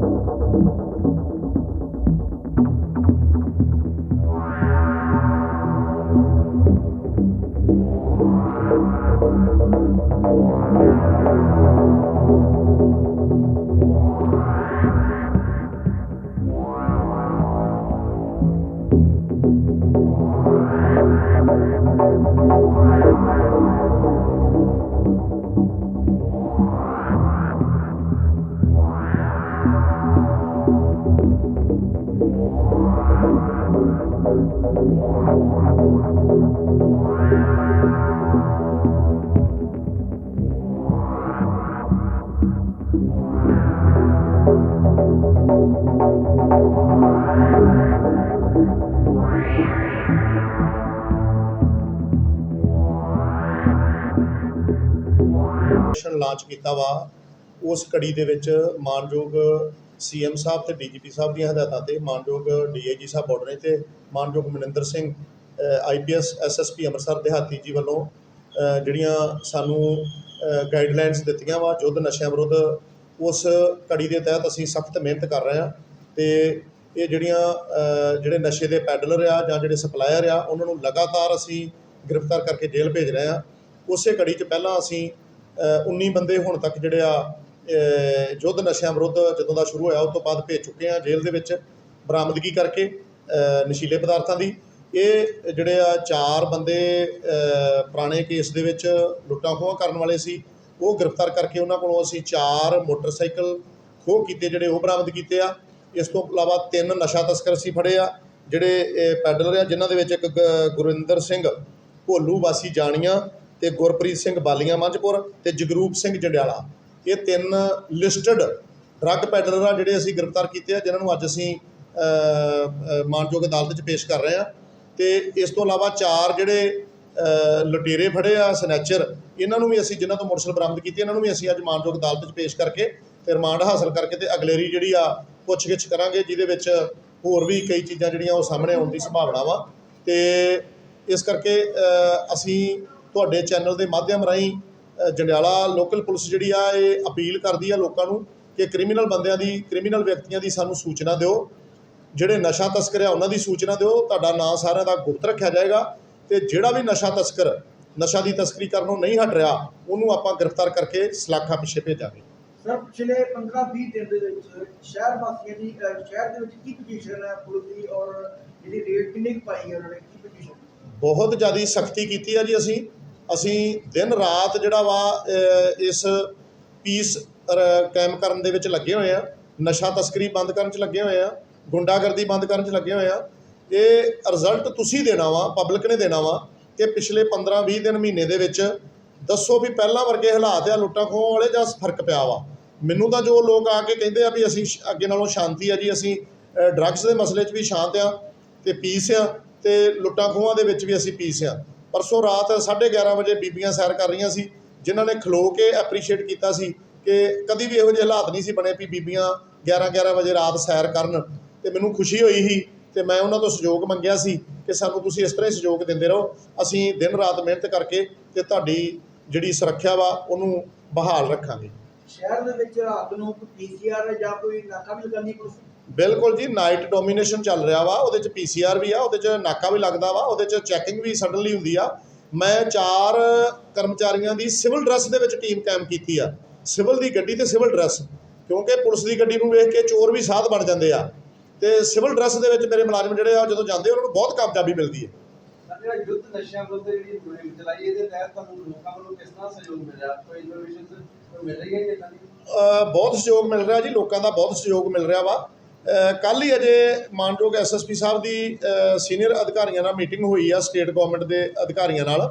Thank launch ਕੀਤਾ ਵਾ। ਉਸ ਕੜੀ ਦੇ ਵਿੱਚ ਮਾਨਯੋਗ ਸੀਐਮ ਸਾਹਿਬ ਤੇ ਡੀਜੀਪੀ ਸਾਹਿਬ ਦੀਆਂ ਹਦਾਇਤਾਂ ਤੇ ਮਾਨਯੋਗ ਡੀਆਈਜੀ ਸਾਹਿਬ ਬਾਰਡਰ ਤੇ ਮਾਨਯੋਗ ਮਨਿੰਦਰ ਸਿੰਘ ਆਈਪੀਐਸ ਐਸਐਸਪੀ ਅੰਮ੍ਰਿਤਸਰ ਦਿਹਾਤੀ ਜੀ ਵੱਲੋਂ ਜਿਹੜੀਆਂ ਸਾਨੂੰ ਗਾਈਡਲਾਈਨਸ ਦਿੱਤੀਆਂ ਵਾ ਯੁੱਧ ਨਸ਼ਿਆਂ ਵਿਰੁੱਧ ਉਸ ਕੜੀ ਦੇ ਤਹਿਤ ਅਸੀਂ ਸਖਤ ਮਿਹਨਤ ਕਰ ਰਹੇ ਹਾਂ ਤੇ ਇਹ ਜਿਹੜੀਆਂ ਜਿਹੜੇ ਨਸ਼ੇ ਦੇ ਪੈਡਲਰ ਆ ਜਾਂ ਜਿਹੜੇ ਸਪਲਾਇਰ ਆ ਉਹਨਾਂ ਨੂੰ ਲਗਾਤਾਰ ਅਸੀਂ ਗ੍ਰਿਫਤਾਰ ਕਰਕੇ ਜੇਲ੍ਹ ਭੇਜ ਰਹੇ ਹਾਂ। ਉਸੇ ਕੜੀ 'ਚ ਪਹਿਲਾਂ ਅਸੀਂ ਅ, 19 ਬੰਦੇ ਹੁਣ ਤੱਕ ਜਿਹੜੇ ਆ ਯੁੱਧ ਨਸ਼ਿਆਂ ਵਿਰੁੱਧ ਜਦੋਂ ਦਾ ਸ਼ੁਰੂ ਹੋਇਆ, ਉਸ ਤੋਂ ਬਾਅਦ ਭੇਜ ਚੁੱਕੇ ਆ ਜੇਲ੍ਹ ਦੇ ਵਿੱਚ ਬਰਾਮਦਗੀ ਕਰਕੇ ਨਸ਼ੀਲੇ ਪਦਾਰਥਾਂ ਦੀ। ਇਹ ਜਿਹੜੇ ਆ ਚਾਰ ਬੰਦੇ ਪੁਰਾਣੇ ਕੇਸ ਦੇ ਵਿੱਚ ਲੁੱਟਾਂ ਖੋਹਾਂ ਕਰਨ ਵਾਲੇ ਸੀ। ਉਹ ਗ੍ਰਿਫਤਾਰ ਕਰਕੇ ਉਹਨਾਂ ਕੋਲੋਂ ਅਸੀਂ ਚਾਰ ਮੋਟਰਸਾਈਕਲ ਖੋਹ ਕੀਤੇ, ਜਿਹੜੇ ਉਹ ਬਰਾਮਦ ਕੀਤੇ ਆ। ਇਸ ਤੋਂ ਇਲਾਵਾ ਤਿੰਨ ਨਸ਼ਾ ਤਸਕਰ ਅਸੀਂ ਫੜੇ ਆ, ਜਿਹੜੇ ਇਹ ਪੈਡਲਰ ਆ, ਜਿਨ੍ਹਾਂ ਦੇ ਵਿੱਚ ਇੱਕ ਗ- ਗੁਰਿੰਦਰ ਸਿੰਘ ਭੋਲੂ ਵਾਸੀ ਜਾਣੀਆਂ ਤੇ ਗੁਰਪ੍ਰੀਤ ਸਿੰਘ ਬਾਲੀਆਂ ਮੰਝਪੁਰ ਤੇ ਜਗਰੂਪ ਸਿੰਘ ਜੰਡਿਆਲਾ। ਇਹ ਤਿੰਨ ਲਿਸਟਡ ਡਰੱਗ ਪੈਡਲਰ ਆ ਜਿਹੜੇ ਅਸੀਂ ਗ੍ਰਿਫਤਾਰ ਕੀਤੇ ਆ ਜਿਨ੍ਹਾਂ ਨੂੰ ਅੱਜ ਅਸੀਂ ਅ, ਮਾਨਯੋਗ ਅਦਾਲਤ 'ਚ ਪੇਸ਼ ਕਰ ਰਹੇ ਆ। ਤੇ ਇਸ ਤੋਂ ਇਲਾਵਾ ਚਾਰ ਜਿਹੜੇ ਲੁਟੇਰੇ ਫੜੇ ਆ ਸਨੈਚਰ ਇਹਨਾਂ ਨੂੰ ਵੀ ਅਸੀਂ ਜਿਨ੍ਹਾਂ ਤੋਂ ਮੋਟਰਸਾਈਕਲ ਬਰਾਮਦ ਕੀਤੀ ਇਹਨਾਂ ਨੂੰ ਵੀ ਅਸੀਂ ਅੱਜ ਮਾਨਯੋਗ ਅਦਾਲਤ 'ਚ ਪੇਸ਼ ਕਰਕੇ ਤੇ ਰਿਮਾਂਡ ਹਾਸਲ ਕਰਕੇ ਤੇ ਅਗਲੇਰੀ ਜਿਹੜੀ ਆ ਪੁੱਛਗਿੱਛ ਕਰਾਂਗੇ ਜਿਹਦੇ ਵਿੱਚ ਹੋਰ ਵੀ ਕਈ ਚੀਜ਼ਾਂ ਜਿਹੜੀਆਂ ਉਹ ਸਾਹਮਣੇ ਆਉਣ ਦੀ ਸੰਭਾਵਨਾ ਵਾ। ਤੇ ਇਸ ਕਰਕੇ ਅਸੀਂ ਤੁਹਾਡੇ ਚੈਨਲ ਦੇ ਮਾਧਿਅਮ ਰਾਹੀਂ ਜੰਡਿਆਲਾ ਲੋਕਲ ਪੁਲਿਸ ਜਿਹੜੀ ਆ ਇਹ ਅਪੀਲ ਕਰਦੀ ਆ ਲੋਕਾਂ ਨੂੰ ਕਿ ਕ੍ਰਿਮੀਨਲ ਬੰਦਿਆਂ ਦੀ ਕ੍ਰਿਮੀਨਲ ਵਿਅਕਤੀਆਂ ਦੀ ਸਾਨੂੰ ਸੂਚਨਾ ਦਿਓ। ਜਿਹੜੇ ਨਸ਼ਾ ਤਸਕਰ ਆ ਉਹਨਾਂ ਦੀ ਸੂਚਨਾ ਦਿਓ। ਤੁਹਾਡਾ ਨਾਂ ਸਾਰਿਆਂ ਦਾ ਗੁਪਤ ਰੱਖਿਆ ਜਾਏਗਾ। ਤੇ ਜਿਹੜਾ ਵੀ ਨਸ਼ਾ ਤਸਕਰ ਨਸ਼ਾ ਦੀ ਤਸਕਰੀ ਕਰਨੋਂ ਨਹੀਂ ਹਟ ਰਿਹਾ ਉਹਨੂੰ ਆਪਾਂ ਗ੍ਰਿਫਤਾਰ ਕਰਕੇ ਸਲਾਖਾਂ ਪਿੱਛੇ ਭੇਜਾਂਗੇ। ਸਰ ਪਿਛਲੇ 15-20 ਦਿਨ ਦੇ ਵਿੱਚ ਸ਼ਹਿਰ ਵਾਸੀਆਂ ਦੀ ਸ਼ਹਿਰ ਦੇ ਵਿੱਚ ਕੀ ਪੋਜੀਸ਼ਨ ਹੈ ਪੁਲਿਸ ਦੀ ਔਰ ਜਿਹੜੀ ਰੇਟ ਕਿੰਨੀ ਪਾਈ ਹੈ ਉਹਨਾਂ ਨੇ ਕੀ ਪੋਜੀਸ਼ਨ ਬਹੁਤ ਜ਼ਿਆਦਾ ਸਖਤੀ ਕੀਤੀ ਆ ਜੀ ਅਸੀਂ। ਅਸੀਂ ਦਿਨ ਰਾਤ ਜਿਹੜਾ ਵਾ ਇਸ ਪੀਸ ਕਾਇਮ ਕਰਨ ਦੇ ਵਿੱਚ ਲੱਗੇ ਹੋਏ ਆ। ਨਸ਼ਾ ਤਸਕਰੀ ਬੰਦ ਕਰਨ 'ਚ ਲੱਗੇ ਹੋਏ ਆ, ਗੁੰਡਾਗਰਦੀ ਬੰਦ ਕਰਨ 'ਚ ਲੱਗੇ ਹੋਏ ਆ। ਇਹ ਰਿਜ਼ਲਟ ਤੁਸੀਂ ਦੇਣਾ ਵਾ ਪਬਲਿਕ ਨੇ ਦੇਣਾ ਵਾ ਕਿ ਪਿਛਲੇ 15-20 ਦਿਨ ਮਹੀਨੇ ਦੇ ਵਿੱਚ ਦੱਸੋ ਵੀ ਪਹਿਲਾਂ ਵਰਗੇ ਹਾਲਾਤ ਆ ਲੁੱਟਾਂ ਖੋਹਾਂ ਵਾਲੇ ਜਾਂ ਫ਼ਰਕ ਪਿਆ ਵਾ। ਮੈਨੂੰ ਤਾਂ ਜੋ ਲੋਕ ਆ ਕੇ ਕਹਿੰਦੇ ਆ ਵੀ ਅਸੀਂ ਸ਼- ਅੱਗੇ ਨਾਲੋਂ ਸ਼ਾਂਤੀ ਆ ਜੀ, ਅਸੀਂ ਡਰੱਗਸ ਦੇ ਮਸਲੇ 'ਚ ਵੀ ਸ਼ਾਂਤ ਆ ਤੇ ਪੀਸ ਆ ਤੇ ਲੁੱਟਾਂ ਖੋਹਾਂ ਦੇ ਵਿੱਚ ਵੀ ਅਸੀਂ ਪੀਸ ਆ। ਪਰਸੋਂ ਰਾਤ 11:30 ਵਜੇ ਬੀਬੀਆਂ ਸੈਰ ਕਰ ਰਹੀਆਂ ਸੀ, ਜਿਨ੍ਹਾਂ ਨੇ ਖਲੋ ਕੇ ਐਪਰੀਸ਼ੀਏਟ ਕੀਤਾ ਸੀ ਕਿ ਕਦੀ ਵੀ ਇਹੋ ਜਿਹੇ ਹਾਲਾਤ ਨਹੀਂ ਸੀ ਬਣੇ ਵੀ ਬੀਬੀਆਂ 11-11 ਵਜੇ ਰਾਤ ਸੈਰ ਕਰਨ। ਤੇ ਮੈਨੂੰ ਖੁਸ਼ੀ ਹੋਈ ਸੀ ਤੇ ਮੈਂ ਉਹਨਾਂ ਤੋਂ ਸਹਿਯੋਗ ਮੰਗਿਆ ਸੀ ਕਿ ਸਾਨੂੰ ਤੁਸੀਂ ਇਸ ਤਰ੍ਹਾਂ ਹੀ ਸਹਿਯੋਗ ਦਿੰਦੇ ਰਹੋ। ਅਸੀਂ ਦਿਨ ਰਾਤ ਮਿਹਨਤ ਕਰਕੇ ਤੇ ਤੁਹਾਡੀ ਜਿਹੜੀ ਸੁਰੱਖਿਆ ਵਾ, ਉਹਨੂੰ ਬਹਾਲ ਰੱਖਾਂਗੇ। ਸ਼ਹਿਰ ਦੇ ਵਿੱਚ ਰਾਤ ਨੂੰ ਪੀਸੀਆਰ ਜਾਂ ਕੋਈ ਨਾਕਾ ਵੀ ਲਗਾਉਣੀ ਪੁਲਿਸ ਬਿਲਕੁਲ ਜੀ ਨਾਈਟ ਡੋਮੀਨੇਸ਼ਨ ਚੱਲ ਰਿਹਾ ਵਾ ਉਹਦੇ ਚ ਪੀਸੀਆਰ ਵੀ ਆ ਉਹਦੇ ਚ ਨਾਕਾ ਵੀ ਲੱਗਦਾ ਵਾ ਉਹਦੇ ਚ ਚੈਕਿੰਗ ਵੀ ਸਡਨਲੀ ਹੁੰਦੀ ਆ। ਮੈਂ ਚਾਰ ਕਰਮਚਾਰੀਆਂ ਦੀ ਸਿਵਲ ਡਰੈਸ ਦੇ ਵਿੱਚ ਟੀਮ ਕਾਇਮ ਕੀਤੀ ਆ। ਸਿਵਲ ਦੀ ਗੱਡੀ ਤੇ ਸਿਵਲ ਡਰੈਸ ਕਿਉਂਕਿ ਪੁਲਿਸ ਦੀ ਗੱਡੀ ਨੂੰ ਵੇਖ ਕੇ ਚੋਰ ਵੀ ਸਾਧ ਬਣ ਜਾਂਦੇ ਆ। ਤੇ ਸਿਵਲ ਡਰੈਸ ਦੇ ਵਿੱਚ ਮੇਰੇ ਮੁਲਾਜ਼ਮ ਜਿਹੜੇ ਆ ਜਦੋਂ ਜਾਂਦੇ ਉਹਨਾਂ ਨੂੰ ਬਹੁਤ ਕਾਮਯਾਬੀ ਮਿਲਦੀ ਹੈ। ਜਿਹੜਾ ਯੁੱਧ ਨਸ਼ਿਆਂ ਵਿਰੁੱਧ ਜਿਹੜੀ ਮੁਹਿੰਮ ਚਲਾਈ ਇਹਦੇ ਤਹਿਤ ਤੁਹਾਨੂੰ ਲੋਕਾਂ ਵੱਲੋਂ ਕਿਸ ਤਰ੍ਹਾਂ ਸਹਿਯੋਗ ਮਿਲ ਰਿਹਾ? ਕੋਈ ਇਨਫੋਰਮੇਸ਼ਨ ਕੋਈ ਮਿਲ ਰਹੀ ਹੈ ਜੀ ਇਦਾਂ ਦੀ? ਅ, ਬਹੁਤ ਸਹਿਯੋਗ ਮਿਲ ਰਿਹਾ ਜੀ ਲੋਕਾਂ ਦਾ ਬਹੁਤ ਸਹਿਯੋਗ ਮਿਲ ਰਿਹਾ ਵਾ। ਕੱਲ ਹੀ ਅਜੇ ਮਾਨਯੋਗ ਐਸਐਸਪੀ ਸਾਹਿਬ ਦੀ ਸੀਨੀਅਰ ਅਧਿਕਾਰੀਆਂ ਨਾਲ ਮੀਟਿੰਗ ਹੋਈ ਆ ਸਟੇਟ ਗਵਰਨਮੈਂਟ ਦੇ ਅਧਿਕਾਰੀਆਂ ਨਾਲ।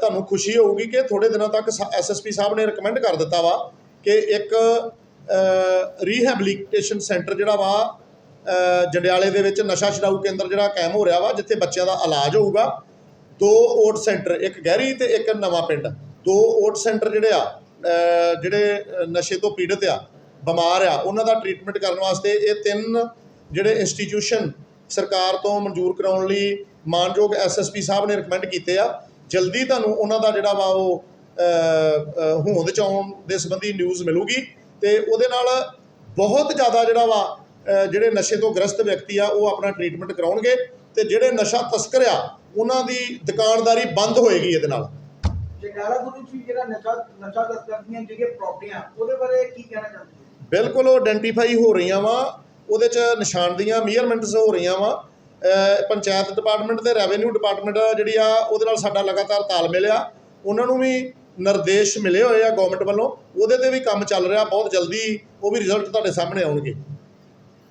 ਤੁਹਾਨੂੰ ਖੁਸ਼ੀ ਹੋਊਗੀ ਕਿ ਥੋੜੇ ਦਿਨਾਂ ਤੱਕ ਐਸਐਸਪੀ ਸਾਹਿਬ ਨੇ ਰეკਮੈਂਡ ਕਰ ਦਿੱਤਾ ਵਾ ਕਿ ਇੱਕ ਰੀਹੈਬਿਲਿਟੇਸ਼ਨ ਸੈਂਟਰ ਜਿਹੜਾ ਵਾ ਜੰਡਿਆਲੇ ਦੇ ਵਿੱਚ ਨਸ਼ਾ ਛਡਾਊ ਕੇਂਦਰ ਜਿਹੜਾ ਕਾਇਮ ਹੋ ਰਿਹਾ ਵਾ, ਜਿੱਥੇ ਬੱਚਿਆਂ ਦਾ ਇਲਾਜ ਹੋਊਗਾ। ਦੋ ਓਟ ਸੈਂਟਰ, ਇੱਕ ਗਹਿਰੀ ਤੇ ਇੱਕ ਨਵਾਂ ਪਿੰਡ। ਦੋ ਓਟ ਸੈਂਟਰ ਜਿਹੜੇ ਆ ਜਿਹੜੇ ਨਸ਼ੇ ਤੋਂ ਪੀੜਤ ਆ ਬਿਮਾਰ ਆ, ਉਹਨਾਂ ਦਾ ਟ੍ਰੀਟਮੈਂਟ ਕਰਨ ਵਾਸਤੇ ਇਹ ਤਿੰਨ ਜਿਹੜੇ ਇੰਸਟੀਟਿਊਸ਼ਨ ਸਰਕਾਰ ਤੋਂ ਮਨਜ਼ੂਰ ਕਰਾਉਣ ਲਈ ਮਾਨਯੋਗ ਐਸਐਸਪੀ ਸਾਹਿਬ ਨੇ ਰეკਮੈਂਡ ਕੀਤੇ ਆ। ਜਲਦੀ ਤੁਹਾਨੂੰ ਉਹਨਾਂ ਦਾ ਜਿਹੜਾ ਵਾ ਉਹ ਹੋਂਦ ਚ ਆਉਣ ਦੇ ਸੰਬੰਧੀ ਨਿਊਜ਼ ਮਿਲੂਗੀ ਤੇ ਉਹਦੇ ਨਾਲ ਬਹੁਤ ਜ਼ਿਆਦਾ ਜਿਹੜਾ ਵਾ ਜਿਹੜੇ ਨਸ਼ੇ ਤੋਂ ਗ੍ਰਸਤ ਵਿਅਕਤੀ ਆ, ਉਹ ਆਪਣਾ ਟ੍ਰੀਟਮੈਂਟ ਕਰਾਉਣਗੇ ਤੇ ਜਿਹੜੇ ਨਸ਼ਾ ਤਸਕਰ ਆ, ਉਹਨਾਂ ਦੀ ਦੁਕਾਨਦਾਰੀ ਬੰਦ ਹੋਏਗੀ ਇਹਦੇ ਨਾਲ। ਜਗਾਰਾ ਗੁਰੂ ਜੀ, ਜਿਹੜਾ ਨਸ਼ਾ ਨਸ਼ਾ ਤਸਕਰ ਦੀਆਂ ਜਿਹੜੀਆਂ ਪ੍ਰਾਪਰਟੀਆਂ ਉਹਦੇ ਬਾਰੇ ਕੀ ਕਹਿਣਾ ਚਾਹੁੰਦੇ ਬਿਲਕੁਲ ਉਹ ਆਇਡੈਂਟੀਫਾਈ ਹੋ ਰਹੀਆਂ ਵਾ, ਉਹਦੇ ਚ ਨਿਸ਼ਾਨਦੀਆਂ ਮੀਅਰਮੈਂਟਸ ਹੋ ਰਹੀਆਂ ਵਾ। ਪੰਚਾਇਤ ਡਿਪਾਰਟਮੈਂਟ ਤੇ ਰੈਵਨਿਊ ਡਿਪਾਰਟਮੈਂਟ ਜਿਹੜੀ ਆ, ਉਹਦੇ ਨਾਲ ਸਾਡਾ ਲਗਾਤਾਰ ਤਾਲਮੇਲ ਆ ਉਹਨਾਂ ਨੂੰ ਵੀ ਨਿਰਦੇਸ਼ ਮਿਲੇ ਹੋਏ ਆ ਗਵਰਨਮੈਂਟ ਵੱਲੋਂ। ਉਹਦੇ ਤੇ ਵੀ ਕੰਮ ਚੱਲ ਰਿਹਾ, ਬਹੁਤ ਜਲਦੀ ਉਹ ਵੀ ਰਿਜ਼ਲਟ ਤੁਹਾਡੇ ਸਾਹਮਣੇ ਆਉਣਗੇ।